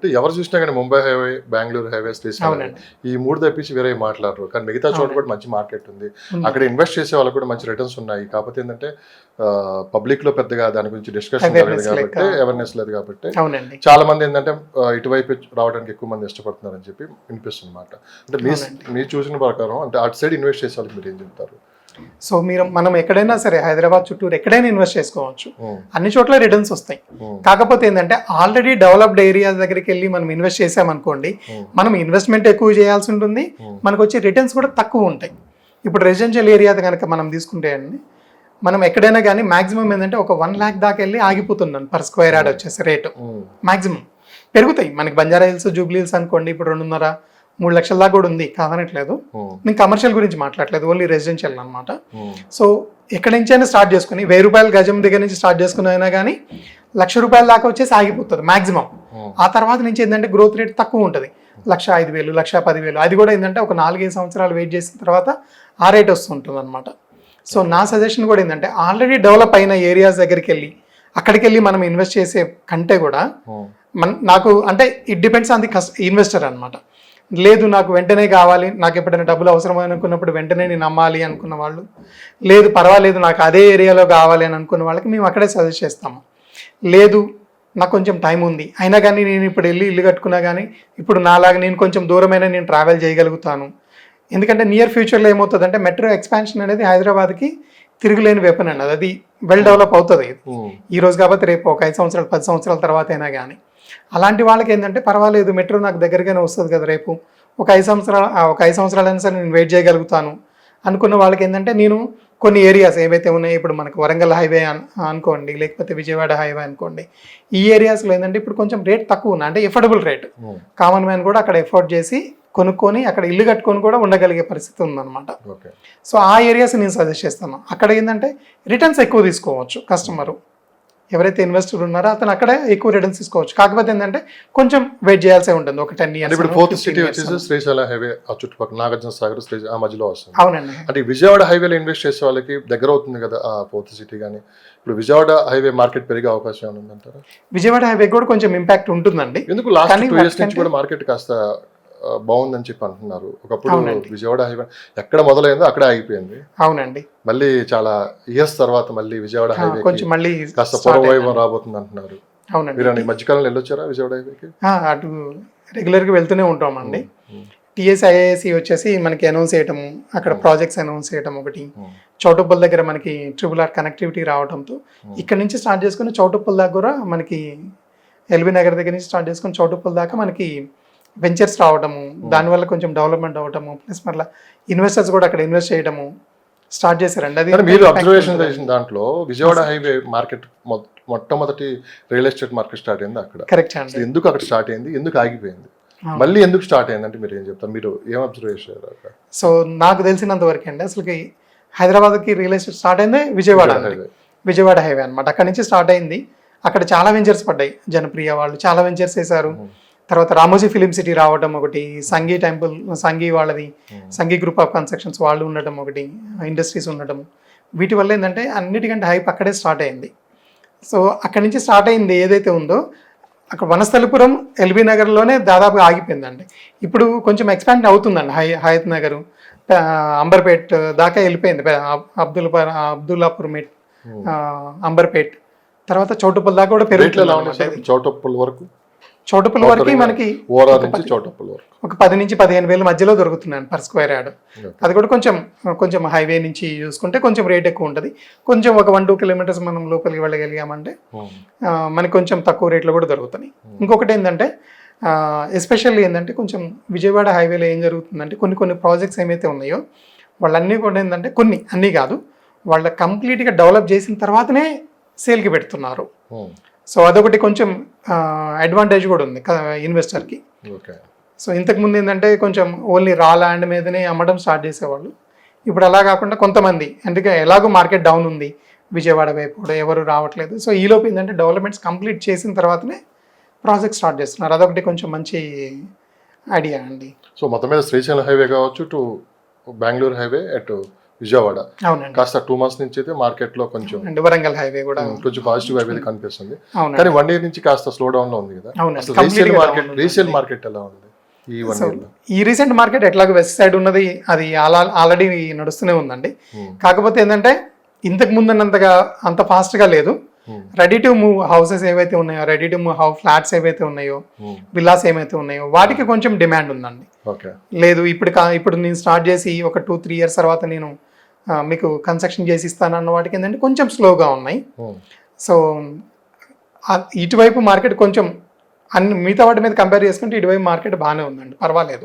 అంటే ఎవరు చూసినా కానీ ముంబై హైవే బెంగళూరు హైవే అవునండి. ఈ మూడు తప్పించి వేరే మాట్లాడరు. కానీ మిగతా చోట కూడా మంచి మార్కెట్ ఉంది. అక్కడ ఇన్వెస్ట్ చేసే వాళ్ళకి కూడా మంచి రిటర్న్స్ ఉన్నాయి. కాకపోతే ఏంటంటే పబ్లిక్లో పెద్దగా దాని గురించి డిస్కషన్ జరగదు లేక. కాబట్టి అవేర్నెస్ లేదు కాబట్టి చాలా మంది ఏంటంటే ఇటువైపు రావడానికి ఎక్కువ మంది ఇష్టపడుతున్నారని చెప్పి వినిపిస్తుంది అనమాట అంటే మీ మీరు చూసిన ప్రకారం అంటే అటు సైడ్ ఇన్వెస్ట్ చేసే వాళ్ళకి మీరు ఏం చెప్తారు? సో మీరు మనం ఎక్కడైనా సరే హైదరాబాద్ చుట్టూరు ఎక్కడైనా ఇన్వెస్ట్ చేసుకోవచ్చు. అన్ని చోట్ల రిటర్న్స్ వస్తాయి. కాకపోతే ఏంటంటే ఆల్రెడీ డెవలప్డ్ ఏరియాస్ దగ్గరికి వెళ్ళి మనం ఇన్వెస్ట్ చేసామనుకోండి. మనం ఇన్వెస్ట్మెంట్ ఎక్కువ చేయాల్సి ఉంటుంది. మనకు వచ్చే రిటర్న్స్ కూడా తక్కువ ఉంటాయి. ఇప్పుడు రెసిడెన్షియల్ ఏరియా కనుక మనం తీసుకుంటే అండి మనం ఎక్కడైనా కానీ మాక్సిమం ఏంటంటే ఒక వన్ ల్యాక్ దాకా వెళ్ళి ఆగిపోతున్నాను పర్ స్క్వేర్ యార్డ్ వచ్చేసి రేటు మాక్సిమం పెరుగుతాయి. మనకి బంజారా హిల్స్ జూబ్లీ హిల్స్ అనుకోండి ఇప్పుడు రెండున్నర మూడు లక్షల దాకా కూడా ఉంది కాదనట్లేదు. నేను కమర్షియల్ గురించి మాట్లాడలేదు ఓన్లీ రెసిడెన్షియల్ అనమాట సో ఎక్కడి నుంచి అయినా స్టార్ట్ చేసుకుని వెయ్యి రూపాయల గజం దగ్గర నుంచి స్టార్ట్ చేసుకుని అయినా కానీ లక్ష రూపాయల దాకా వచ్చేసి ఆగిపోతుంది మాక్సిమం ఆ తర్వాత నుంచి ఏంటంటే గ్రోత్ రేట్ తక్కువ ఉంటుంది. లక్ష ఐదు వేలు లక్ష పదివేలు అది కూడా ఏంటంటే ఒక నాలుగైదు సంవత్సరాలు వెయిట్ చేసిన తర్వాత ఆ రేట్ వస్తుంటుంది అనమాట సో నా సజెషన్ కూడా ఏంటంటే ఆల్రెడీ డెవలప్ అయిన ఏరియాస్ దగ్గరికి వెళ్ళి అక్కడికి వెళ్ళి మనం ఇన్వెస్ట్ చేసే కంటే కూడా మన నాకు అంటే ఇట్ డిపెండ్స్ ఆన్ ది కస్ ఇన్వెస్టర్ అనమాట లేదు నాకు వెంటనే కావాలి నాకు ఎప్పుడైనా డబ్బులు అవసరం అనుకున్నప్పుడు వెంటనే నేను అమ్మాలి అనుకున్న వాళ్ళు. లేదు పర్వాలేదు నాకు అదే ఏరియాలో కావాలి అని అనుకున్న వాళ్ళకి మేము అక్కడే సజెస్ట్ చేస్తాము. లేదు నాకు కొంచెం టైం ఉంది. అయినా కానీ నేను ఇప్పుడు వెళ్ళి ఇల్లు కట్టుకున్నా కానీ ఇప్పుడు నాలాగా నేను కొంచెం దూరమైన నేను ట్రావెల్ చేయగలుగుతాను. ఎందుకంటే నియర్ ఫ్యూచర్లో ఏమవుతుందంటే మెట్రో ఎక్స్పాన్షన్ అనేది హైదరాబాద్కి తిరుగులేని వెపన్ అండి. అది వెల్ డెవలప్ అవుతుంది. ఈ రోజు కాబట్టి రేపు ఒక ఐదు సంవత్సరాలు పది సంవత్సరాల తర్వాత అయినా కానీ. అలాంటి వాళ్ళకి ఏంటంటే పర్వాలేదు మెట్రో నాకు దగ్గరగానే వస్తుంది కదా రేపు. ఒక ఐదు సంవత్సరాలు ఒక ఐదు సంవత్సరాలైనా సరే నేను వెయిట్ చేయగలుగుతాను. అనుకున్న వాళ్ళకి ఏంటంటే నేను కొన్ని ఏరియాస్ ఏవైతే ఉన్నాయో ఇప్పుడు మనకు వరంగల్ హైవే అన్- అనుకోండి లేకపోతే విజయవాడ హైవే అనుకోండి ఈ ఏరియాస్లో ఏంటంటే ఇప్పుడు కొంచెం రేట్ తక్కువ ఉంది అంటే ఎఫోర్డబుల్ రేట్. కామన్ మ్యాన్ కూడా అక్కడ ఎఫోర్డ్ చేసి కొనుక్కొని అక్కడ ఇల్లు కట్టుకొని కూడా ఉండగలిగే పరిస్థితి ఉందన్నమాట. ఓకే. సో ఆ ఏరియాస్ నేను సజెస్ట్ చేస్తాను. అక్కడ ఏంటంటే రిటర్న్స్ ఎక్కువ తీసుకోవచ్చు కస్టమర్. ఎవరైతే ఇన్వెస్టర్ ఉన్నారో అతను అక్కడే ఎక్కువ రిటర్న్స్ తీసుకోవచ్చు. కాకపోతే ఏంటంటే కొంచెం వెయిట్ చేయాల్సి ఉంటుంది. ఒక టెన్ ఇయర్స్ ఇప్పుడు ఫోర్త్ సిటీ వచ్చేసి శ్రీశైలం హైవే ఆ చుట్టుపక్కల నాగార్జున సాగర్ శ్రీ ఆ మధ్యలో వస్తుంది. అవునండి. అంటే విజయవాడ హైవేలో ఇన్వెస్ట్ చేసే వాళ్ళకి దగ్గర అవుతుంది కదా ఆ ఫోర్త్ సిటీ కానీ. ఇప్పుడు విజయవాడ హైవే మార్కెట్ పెరిగే అవకాశం ఉందంటారా? విజయవాడ హైవే కూడా కొంచెం ఇంపాక్ట్ ఉంటుందండి. ఎందుకు లాస్ట్ టూ ఇయర్స్ నుంచి కూడా మార్కెట్ కాస్త బాగుందని చెప్పి అంటున్నారు. ఒకప్పుడు. విజయవాడ హైవే ఎక్కడ మొదలైందో అక్కడే ఆగిపోయింది. అవునండి. మళ్ళీ చాలా ఇయర్స్ తర్వాత మళ్ళీ విజయవాడ హైవే కొంచెం మళ్ళీ కాస్త పూర్వవైభవం. రాబోతుంది అంటున్నారు. అవునండి. మీరు ఈ మధ్యకాలంలో వెళ్ళొచ్చారా విజయవాడ హైవేకి? అటు రెగ్యులర్గా వెళ్తూనే ఉంటామండి. టిఎస్ ఐఏఎస్సి వచ్చేసి మనకి అనౌన్స్ చేయటము అక్కడ ప్రాజెక్ట్స్ అనౌన్స్ చేయటం ఒకటి. చౌటుప్పల్ దగ్గర మనకి ట్రిపుల్ ఆర్ కనెక్టివిటీ రావడంతో ఇక్కడ నుంచి స్టార్ట్ చేసుకుని చౌటుప్పల్ దాకా కూడా మనకి ఎల్బీ నగర్ దగ్గర నుంచి స్టార్ట్ చేసుకుని చౌటుప్పల్ దాకా మనకి వెంచర్స్ రావడము దానివల్ల కొంచెం డెవలప్మెంట్ అవ్వటము ప్లస్ మళ్ళీ ఇన్వెస్టర్స్ కూడా అక్కడ ఇన్వెస్ట్ చేయడము స్టార్ట్ చేశారండి. అది మీరు అబ్జర్వేషన్ చేసిన దాంట్లో విజయవాడ హైవే మార్కెట్ మొట్టమొదటి రియల్ ఎస్టేట్ మార్కెట్ స్టార్ట్ అయింది అక్కడ? కరెక్ట్ అండి. ఎందుకు అక్కడ స్టార్ట్ అయింది? ఎందుకు ఆగిపోయింది. మళ్ళీ ఎందుకు స్టార్ట్ అయిందంటే మీరు ఏం చెప్తారు? మీరు ఏం అబ్జర్వ్ చేశారు సో నాకు తెలిసినంత వరకు అండి అసలుకి హైదరాబాద్కి రియల్ ఎస్టేట్ స్టార్ట్ అయింది విజయవాడ విజయవాడ హైవే అనమాట అక్కడ నుంచి స్టార్ట్ అయింది. అక్కడ చాలా వెంచర్స్ పడ్డాయి. జనప్రియ వాళ్ళు చాలా వెంచర్స్ వేశారు తర్వాత రామోజీ ఫిలిం సిటీ రావడం ఒకటి సంగీ టెంపుల్ సంగీ వాళ్ళది సంగీ గ్రూప్ ఆఫ్ కన్స్ట్రక్షన్స్ వాళ్ళు ఉండటం ఒకటి ఇండస్ట్రీస్ ఉండటం వీటి వల్ల ఏంటంటే అన్నిటికంటే హైప్ అక్కడే స్టార్ట్ అయింది. సో అక్కడి నుంచి స్టార్ట్ అయింది ఏదైతే ఉందో అక్కడ వనస్థలిపురం ఎల్బీ నగర్లోనే దాదాపుగా ఆగిపోయిందండి. ఇప్పుడు కొంచెం ఎక్స్పాండ్ అవుతుందండి హై హయత్ నగర్. అంబర్పేట్ దాకా వెళ్ళిపోయింది. అబ్దుల్ అబ్దుల్లాపూర్ మెట్ ఆ, అంబర్పేట్. తర్వాత చౌటుప్పల్ దాకా కూడా పెరుగుతుంది చౌటప్పుల వరకు? చౌటుప్పల్ వరకు మనకి ఒక పది నుంచి పదిహేను వేల మధ్యలో దొరుకుతున్నాయి పర్ స్క్వేర్ యార్డ్ అది కూడా కొంచెం కొంచెం హైవే నుంచి చూసుకుంటే కొంచెం రేట్ ఎక్కువ ఉంటుంది. కొంచెం ఒక వన్ టూ కిలోమీటర్స్ మనం లోపలికి వెళ్ళగలిగామంటే ఆ, మనకి కొంచెం తక్కువ రేట్లో కూడా దొరుకుతున్నాయి. ఇంకొకటి ఏంటంటే ఎస్పెషల్లీ ఏంటంటే కొంచెం విజయవాడ హైవేలో ఏం జరుగుతుందంటే కొన్ని కొన్ని ప్రాజెక్ట్స్ ఏమైతే ఉన్నాయో వాళ్ళన్నీ కూడా ఏంటంటే కొన్ని అన్నీ కాదు వాళ్ళ కంప్లీట్గా డెవలప్ చేసిన తర్వాతనే సేల్కి పెడుతున్నారు. ఉమ్, సో అదొకటి కొంచెం అడ్వాంటేజ్ కూడా ఉంది ఇన్వెస్టర్కి ఓకే. సో ఇంతకుముందు ఏంటంటే కొంచెం ఓన్లీ రా ల్యాండ్ మీదనే అమ్మడం స్టార్ట్ చేసేవాళ్ళు. ఇప్పుడు అలా కాకుండా కొంతమంది అందుకే ఎలాగో మార్కెట్ డౌన్ ఉంది విజయవాడ వైపు కూడా ఎవరు రావట్లేదు. సో ఈలోపు ఏంటంటే డెవలప్మెంట్స్ కంప్లీట్ చేసిన తర్వాతనే ప్రాజెక్ట్ స్టార్ట్ చేస్తున్నారు. అదొకటి కొంచెం మంచి ఐడియా అండి. సో మొత్తం మీద శ్రీశైలం హైవే కావచ్చు టు బెంగళూరు హైవే అటు విజయవాడ. అవునండి. కాస్త టూ మంత్స్ నుంచి అయితే మార్కెట్లో కొంచెం వరంగల్ హైవే కూడా కొంచెం పాజిటివ్ అయితే కనిపిస్తుంది. కానీ వన్ ఇయర్ నుంచి కాస్త స్లో డౌన్లో ఉంది కదా. Resale market. రీసేల్ మార్కెట్ ఎలా ఉంది ఈ రీసెంట్ మార్కెట్ ఎట్లాగో వెస్ట్ సైడ్ ఉన్నది అది ఆల్రెడీ నడుస్తూనే ఉందండి. కాకపోతే ఏంటంటే ఇంతకు ముందున్నంతగా అంత fast గా లేదు. రెడీ టు మూవ్ హౌసెస్ ఏవైతే ఉన్నాయో ready to move house flats ఏవైతే ఉన్నాయో. విల్లాస్ ఏమైతే ఉన్నాయో వాటికి కొంచెం డిమాండ్ ఉందండి. ఓకే. లేదు ఇప్పుడు ఇప్పుడు నేను స్టార్ట్ చేసి ఒక టూ త్రీ ఇయర్స్ తర్వాత నేను మీకు కన్స్ట్రక్షన్ చేసి ఇస్తాను అన్న వాటికి ఏంటంటే కొంచెం స్లోగా ఉన్నాయి. సో ఇటువైపు మార్కెట్ కొంచెం అన్ని మిగతా వాటి మీద కంపేర్ చేసుకుంటే ఇటువైపు మార్కెట్ బాగానే ఉందండి. పర్వాలేదు.